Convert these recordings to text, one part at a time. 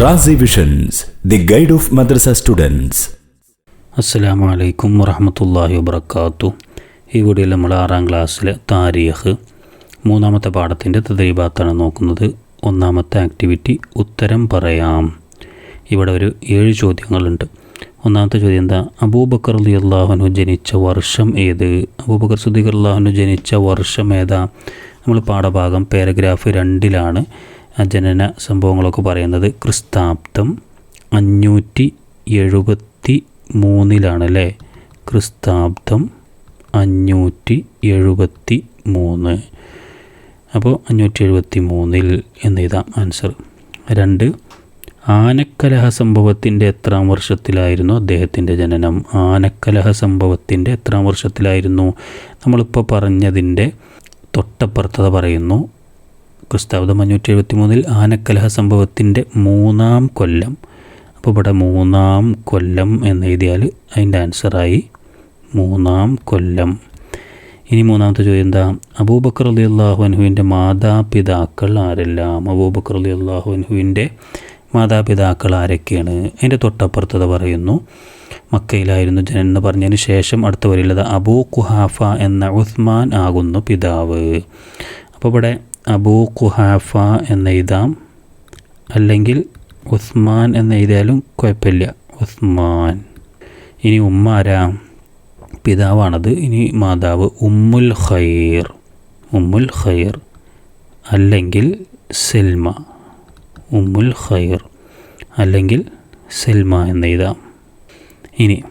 Razi visions the guide of madrasa students അസ്സലാമു അലൈക്കും വറഹമത്തല്ലാഹി വബർക്കാത്തു ഇവിടെ നമ്മൾ ആറാം ക്ലാസ്സിലെ താരീഖ് മൂന്നാമത്തെ പാഠത്തിന്റെ തദ്രീബാത്താണ് നോക്കുന്നത്. ഒന്നാമത്തെ ആക്ടിവിറ്റി ഉത്തരം പറയാം. ഇവിടെ ഒരു ഏഴ് ചോദ്യങ്ങളുണ്ട്. ഒന്നാമത്തെ ചോദ്യം എന്താ? അബൂബക്കർ അലി അള്ളാഹുനു ജനിച്ച വർഷം ഏത്? അബൂബക്കർ സുദ്ദീഖ് അള്ളാഹുനു ജനിച്ച വർഷം ഏതാ? നമ്മൾ പാഠഭാഗം പാരഗ്രാഫ് രണ്ടിലാണ്. ജനന സംഭവങ്ങളൊക്കെ പറയുന്നത് ക്രിസ്താബ്ദം അഞ്ഞൂറ്റി എഴുപത്തി മൂന്നിലാണ് അല്ലേ ക്രിസ്താബ്ദം അഞ്ഞൂറ്റി എഴുപത്തി മൂന്ന് അപ്പോൾ അഞ്ഞൂറ്റി എഴുപത്തി മൂന്നിൽ എന്നെഴുതാം ആൻസർ. രണ്ട് ആനക്കലഹ സംഭവത്തിന്റെ എത്രാം വർഷത്തിലായിരുന്നു അദ്ദേഹത്തിന്റെ ജനനം? ആനക്കലഹ സംഭവത്തിന്റെ എത്രാം വർഷത്തിലായിരുന്നു? നമ്മളിപ്പോൾ പറഞ്ഞതിന്റെ തൊട്ടപ്പുറത്തത പറയുന്നു ക്രിസ്താബ്ദം അഞ്ഞൂറ്റി എഴുപത്തി മൂന്നിൽ ആനക്കലഹ സംഭവത്തിന്റെ മൂന്നാം കൊല്ലം. അപ്പോൾ ഇവിടെ മൂന്നാം കൊല്ലം എന്ന് എന്നെഴുതിയാൽ അതിന്റെ ആൻസറായി മൂന്നാം കൊല്ലം. ഇനി മൂന്നാമത്തെ ചോദ്യം എന്താ? അബൂബക്കർ അലി അള്ളാഹു മാതാപിതാക്കൾ ആരെല്ലാം? അബൂബക്കർ അലി അള്ളാഹു മാതാപിതാക്കൾ ആരൊക്കെയാണ്? അതിന്റെ തൊട്ടപ്പുറത്തത് പറയുന്നു. മക്കയിലായിരുന്നു ജനൻ എന്ന് പറഞ്ഞതിന് ശേഷം അടുത്ത വരിയുള്ളത് അബൂ കുഹാഫ എന്ന ഉസ്മാൻ ആകുന്നു പിതാവ്. അപ്പോൾ ഇവിടെ അബൂ ഖുഹാഫ എന്നെഴുതാം. അല്ലെങ്കിൽ ഉസ്മാൻ എന്നെഴുതിയാലും കുഴപ്പമില്ല. ഉസ്മാൻ. ഇനി ഉമ്മ ആരാ? പിതാവാണത്. ഇനി മാതാവ് ഉമ്മുൽ ഖൈർ. ഉമ്മുൽ ഖൈർ. അല്ലെങ്കിൽ സെൽമ. ഉമ്മുൽ ഖൈർ. അല്ലെങ്കിൽ സെൽമ എന്നെഴുതാം. ഇനി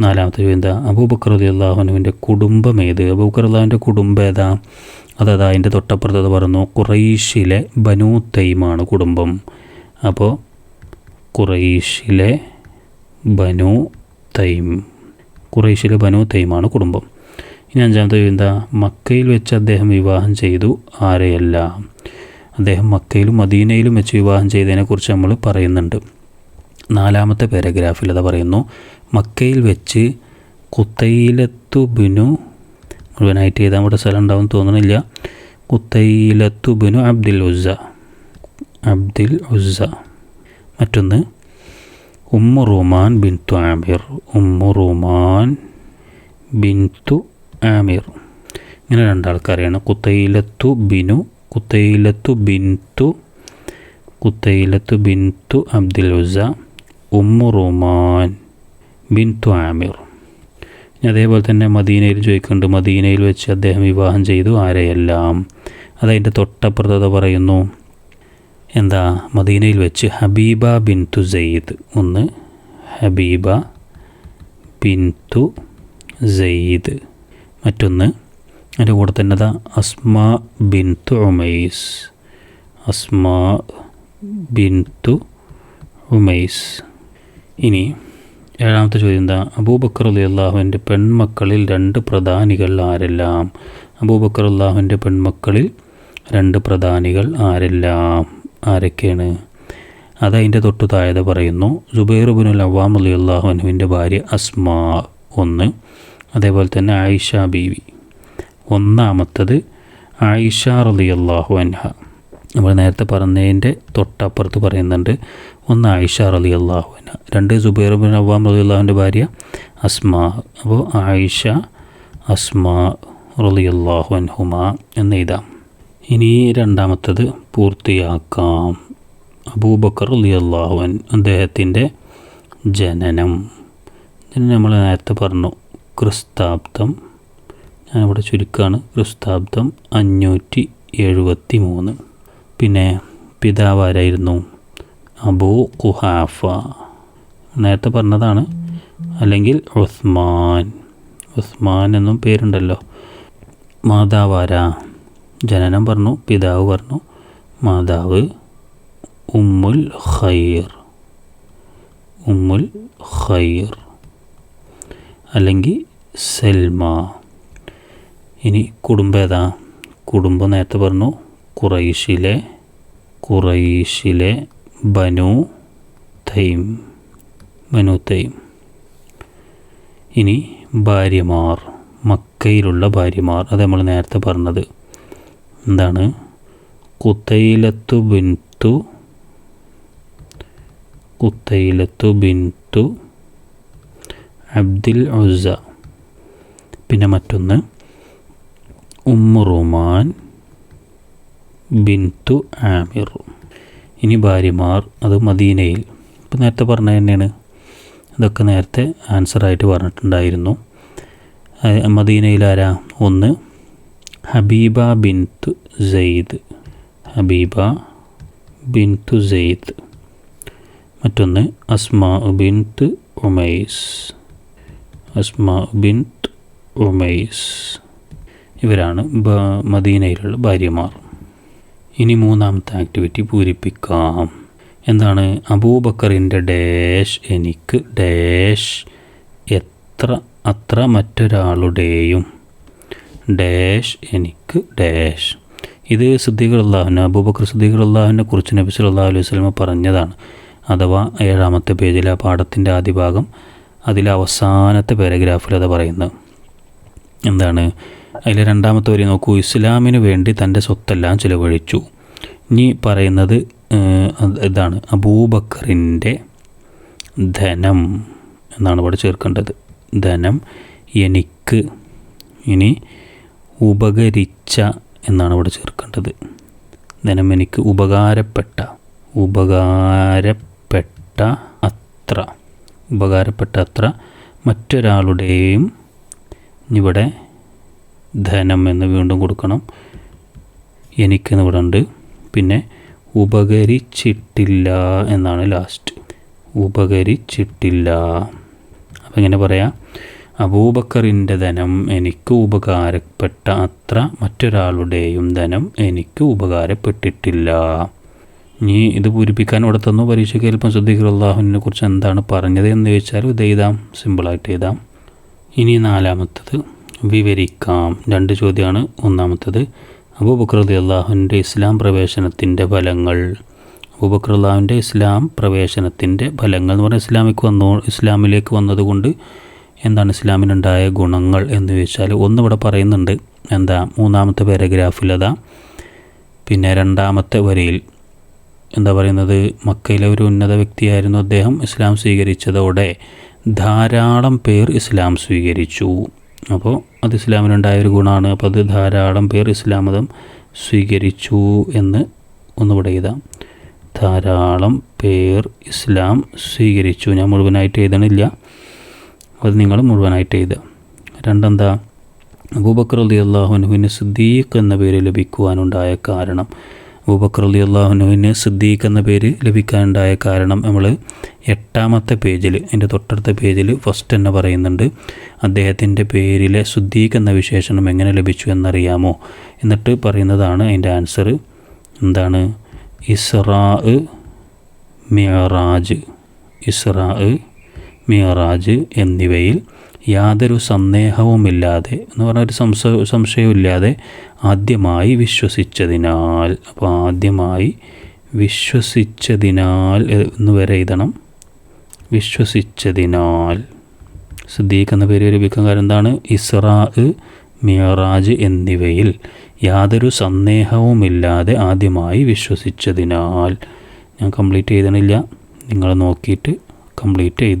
നാലാമത്തെ എന്താ? അബൂബക്കർ അള്ളാഹുനുവിന്റെ കുടുംബം ഏത്? അബൂബക്കർ അള്ളാഹുവിന്റെ കുടുംബം ഏതാ? അതതാ അതിന്റെ തൊട്ടപ്പുറത്തത് പറഞ്ഞു കുറൈഷിലെ ബനു തൈമാണ് കുടുംബം. അപ്പോൾ കുറൈഷിലെ ബനു തൈം കുറൈഷിലെ ബനു തൈമാണ് കുടുംബം. ഇനി അഞ്ചാമത്തെ എന്താ? മക്കയിൽ വെച്ച് അദ്ദേഹം വിവാഹം ചെയ്തു ആരെയല്ല? അദ്ദേഹം മക്കയിലും മദീനയിലും വെച്ച് വിവാഹം ചെയ്തതിനെക്കുറിച്ച് നമ്മൾ പറയുന്നുണ്ട്. നാലാമത്തെ പാരഗ്രാഫിൽ അത് പറയുന്നു മക്കയിൽ വെച്ച് കുത്തൈലത്തു ബിനു മുഴുവനായിട്ട് എഴുതാൻ ഇവിടെ സ്ഥലം ഉണ്ടാവും തോന്നുന്നില്ല കുത്തൈലത്തു ബിനു അബ്ദുൽ ഉസ്സ. Abdul Uzza. മറ്റൊന്ന് Umm Ruman bint Amir. Umm Ruman bint Amir. ഇങ്ങനെ രണ്ടാൾക്കാരെയാണ്. Qutaila Binu Qutaila bint Qutaila bint Abdul Uzza Umm Ruman bint Amir ഇനി അതേപോലെ തന്നെ മദീനയിൽ ചോദിക്കുന്നുണ്ട് മദീനയിൽ വെച്ച് അദ്ദേഹം വിവാഹം ചെയ്തു ആരെയെല്ലാം? അതതിന്റെ തൊട്ടപ്രദത പറയുന്നു എന്താ മദീനയിൽ വെച്ച് ഹബീബ ബിൻതു സെയ്ദ്. ഒന്ന് ഹബീബ ബിൻതു സെയ്ദ്. മറ്റൊന്ന് അതിന്റെ കൂടെ തന്നെ അതാ അസ്മ ബിൻതു ഉമൈസ്. അസ്മ ബിൻതു ഉമൈസ്. ഇനി ഏഴാമത്തെ ചോദ്യം എന്താ? അബൂബക്കർ അലി അള്ളാഹുവിന്റെ പെൺമക്കളിൽ രണ്ട് പ്രധാനികൾ ആരെല്ലാം? അബൂബക്കർ അള്ളാഹുവിന്റെ പെൺമക്കളിൽ രണ്ട് പ്രധാനികൾ ആരെല്ലാം? ആരൊക്കെയാണ്? അതതിന്റെ തൊട്ടു താഴെ പറയുന്നു. ജുബൈർ ബിനുൽ അവാം അലി അള്ളാഹുനുവിന്റെ ഭാര്യ അസ്മാ ഒന്ന്. അതേപോലെ തന്നെ ആയിഷ ബീവി. ഒന്നാമത്തത് ആയിഷ റലി അള്ളാഹു അൻഹ നമ്മൾ നേരത്തെ പറഞ്ഞതിന്റെ തൊട്ടപ്പുറത്ത് പറയുന്നുണ്ട് ഒന്ന് ആയിഷ റലി അള്ളാഹുവിന് രണ്ട് സുബൈർ ബിൻ അവാം റലി അള്ളാഹുവിന്റെ ഭാര്യ അസ്മാ അപ്പോൾ ആയിഷ അസ്മാ റലി അള്ളാഹു അൻഹുമ എന്ന് എഴുതാം. ഇനി രണ്ടാമത്തത് പൂർത്തിയാക്കാം. അബൂബക്കർ അലി അള്ളാഹുവൻ അദ്ദേഹത്തിന്റെ ജനനം. ഇതിന് നമ്മൾ നേരത്തെ പറഞ്ഞു ക്രിസ്താബ്ദം ഞാനിവിടെ ചുരുക്കമാണ് ക്രിസ്താബ്ദം അഞ്ഞൂറ്റി എഴുപത്തി മൂന്ന് പിന്നെ പിതാവ് ആരായിരുന്നു അബൂ കുഹാഫ നേരത്തെ പറഞ്ഞതാണ് അല്ലെങ്കിൽ ഉസ്മാൻ. ഉസ്മാൻ എന്നും പേരുണ്ടല്ലോ. മാതാവാര. ജനനം പറഞ്ഞു പിതാവ് പറഞ്ഞു മാതാവ് ഉമ്മുൽ ഖൈർ. ഉമ്മുൽ ഖൈർ. അല്ലെങ്കിൽ സെൽമ. ഇനി കുടുംബം ഏതാ? കുടുംബം നേരത്തെ പറഞ്ഞു ഖുറൈഷിലെ ഖുറൈഷിലെ ബനു തൈം ബനു തൈം. ഇനി ഭാര്യമാർ മക്കയിലുള്ള ഭാര്യമാർ. അത് നമ്മൾ നേരത്തെ പറഞ്ഞത്. എന്താണ്? കുത്തൈലത്തു ബിൻതു കുത്തൈലത്തു ബിന്തു അബ്ദുൽ ഉസ പിന്നെ മറ്റൊന്ന് ഉമ്മു റുമാൻ ബിന്തു ആമിർ. ഇനി ഭാര്യമാർ അത് മദീനയിൽ. ഇപ്പം നേരത്തെ പറഞ്ഞ തന്നെയാണ്. ഇതൊക്കെ നേരത്തെ ആൻസറായിട്ട് പറഞ്ഞിട്ടുണ്ടായിരുന്നു. മദീനയിൽ ആരാ? ഒന്ന് ഹബീബ ബിന്തു സെയ്ദ്. ഹബീബ ബിന്തു സെയ്ദ്. മറ്റൊന്ന് അസ്മാ ബിന്ത് ഉമൈസ്. അസ്മാ ബിന്ത് ഉമൈസ്. ഇവരാണ് മദീനയിലുള്ള ഭാര്യമാർ. ഇനി മൂന്നാമത്തെ ആക്ടിവിറ്റി പൂരിപ്പിക്കാം. എന്താണ്? അബൂബക്കറിന്റെ ഡാഷ് എനിക്ക് ഡാഷ് എത്ര അത്ര മറ്റൊരാളുടെയും ഡാഷ് എനിക്ക് ഡാഷ് ഇത് സിദ്ദീഖ് അള്ളാഹുന അബൂബക്കർ സിദ്ദീഖ് അള്ളാഹുവിനെ കുറിച്ച് നബി സല്ലല്ലാഹു അലൈഹി സ്വലമ പറഞ്ഞതാണ്. അഥവാ ഏഴാമത്തെ പേജിലെ ആ പാഠത്തിന്റെ ആദ്യ ഭാഗം അതിലെ അവസാനത്തെ പാരഗ്രാഫിൽ അത് പറയുന്നത് എന്താണ്? അതിൽ രണ്ടാമത്തെ വരി നോക്കൂ. ഇസ്ലാമിന് വേണ്ടി തന്റെ സ്വത്തെല്ലാം ചിലവഴിച്ചു. ഇനി പറയുന്നത് ഇതാണ്. അബൂബക്കറിന്റെ ധനം എന്നാണ് ഇവിടെ ചേർക്കേണ്ടത്. ധനം എനിക്ക് ഇനി ഉപകരിച്ച എന്നാണ് ഇവിടെ ചേർക്കേണ്ടത്. ധനം എനിക്ക് ഉപകാരപ്പെട്ട ഉപകാരപ്പെട്ട അത്ര. ഉപകാരപ്പെട്ട അത്ര മറ്റൊരാളുടെയും ഇവിടെ ധനം എന്ന് വീണ്ടും കൊടുക്കണം. എനിക്കെന്ന് ഇവിടെ ഉണ്ട് പിന്നെ ഉപകരിച്ചിട്ടില്ല എന്നാണ് ലാസ്റ്റ് ഉപകരിച്ചിട്ടില്ല. അപ്പം ഇങ്ങനെ പറയാം അബൂബക്കറിന്റെ ധനം എനിക്ക് ഉപകാരപ്പെട്ട അത്ര മറ്റൊരാളുടെയും ധനം എനിക്ക് ഉപകാരപ്പെട്ടിട്ടില്ല. ഇനി ഇത് പൂരിപ്പിക്കാൻ ഇവിടെ തന്നു. പരീക്ഷയ്ക്ക് അല്പം ശ്രദ്ധിക്കുക അള്ളാഹുവിനെ കുറിച്ച് എന്താണ് പറഞ്ഞത് എന്ന് ചോദിച്ചാൽ ഇത് എഴുതാം. സിമ്പിളായിട്ട് എഴുതാം. ഇനി നാലാമത്തത്. വിവരിക്കാം. രണ്ട് ചോദ്യമാണ്. ഒന്നാമത്തത് അബൂബക്കർ റളി അള്ളാഹുവിന്റെ ഇസ്ലാം പ്രവേശനത്തിന്റെ ഫലങ്ങൾ. അബൂബക്കർ അള്ളാഹുവിന്റെ ഇസ്ലാം പ്രവേശനത്തിന്റെ ഫലങ്ങൾ എന്ന് പറഞ്ഞാൽ ഇസ്ലാമിക്ക് വന്നോ ഇസ്ലാമിലേക്ക് വന്നതുകൊണ്ട് എന്താണ് ഇസ്ലാമിനുണ്ടായ ഗുണങ്ങൾ എന്ന് ചോദിച്ചാൽ ഒന്നിവിടെ പറയുന്നുണ്ട്. എന്താ? മൂന്നാമത്തെ പാരഗ്രാഫിൽ അതാ. പിന്നെ രണ്ടാമത്തെ വരിയിൽ എന്താ പറയുന്നത്? മക്കയിലെ ഒരു ഉന്നത വ്യക്തിയായിരുന്നു അദ്ദേഹം. ഇസ്ലാം സ്വീകരിച്ചതോടെ ധാരാളം പേർ ഇസ്ലാം സ്വീകരിച്ചു. അപ്പോൾ അത് ഇസ്ലാമിനുണ്ടായ ഒരു ഗുണമാണ് അപ്പോൾ അത് ധാരാളം പേർ ഇസ്ലാം മതം സ്വീകരിച്ചു എന്ന് ഒന്നുകൂടെ എഴുതാം. ധാരാളം പേർ ഇസ്ലാം സ്വീകരിച്ചു. ഞാൻ മുഴുവനായിട്ട് എഴുതണില്ല. അത് നിങ്ങൾ മുഴുവനായിട്ട് എഴുതുക. രണ്ടെന്താ? അബൂബക്കർ അള്ളാഹുനുവിന് സിദ്ദീഖ് എന്ന പേര് ലഭിക്കുവാനുണ്ടായ കാരണം അബൂബക്കർ അലി അള്ളാഹുനുവിന് സിദ്ദീഖ് എന്ന പേര് ലഭിക്കാനുണ്ടായ കാരണം നമ്മൾ എട്ടാമത്തെ പേജിൽ എന്റെ തൊട്ടടുത്ത പേജിൽ ഫസ്റ്റ് തന്നെ പറയുന്നുണ്ട്. അദ്ദേഹത്തിന്റെ പേരിലെ സുദ്ദീഖ് എന്ന വിശേഷണം എങ്ങനെ ലഭിച്ചു എന്നറിയാമോ? എന്നിട്ട് പറയുന്നതാണ് അതിന്റെ ആൻസർ എന്താണ്? ഇസ്രാ മിയറാജ് ഇസ്രാ മിയറാജ് എന്നിവയിൽ യാതൊരു സന്ദേഹവുമില്ലാതെ എന്ന് പറഞ്ഞ ഒരു സംശയ സംശയവുമില്ലാതെ ആദ്യമായി വിശ്വസിച്ചതിനാൽ അപ്പോൾ ആദ്യമായി വിശ്വസിച്ചതിനാൽ എന്ന് വരെ എഴുതണം. വിശ്വസിച്ചതിനാൽ. സിദ്ദീഖ് എന്ന പേര് ലഭിക്കാൻ കാരണം എന്താണ്? ഇസ്രാ മിയറാജ് എന്നിവയിൽ യാതൊരു സന്ദേഹവുമില്ലാതെ ആദ്യമായി വിശ്വസിച്ചതിനാൽ. ഞാൻ കംപ്ലീറ്റ് ചെയ്തണില്ല നിങ്ങൾ നോക്കിയിട്ട് കംപ്ലീറ്റ് ചെയ്ത.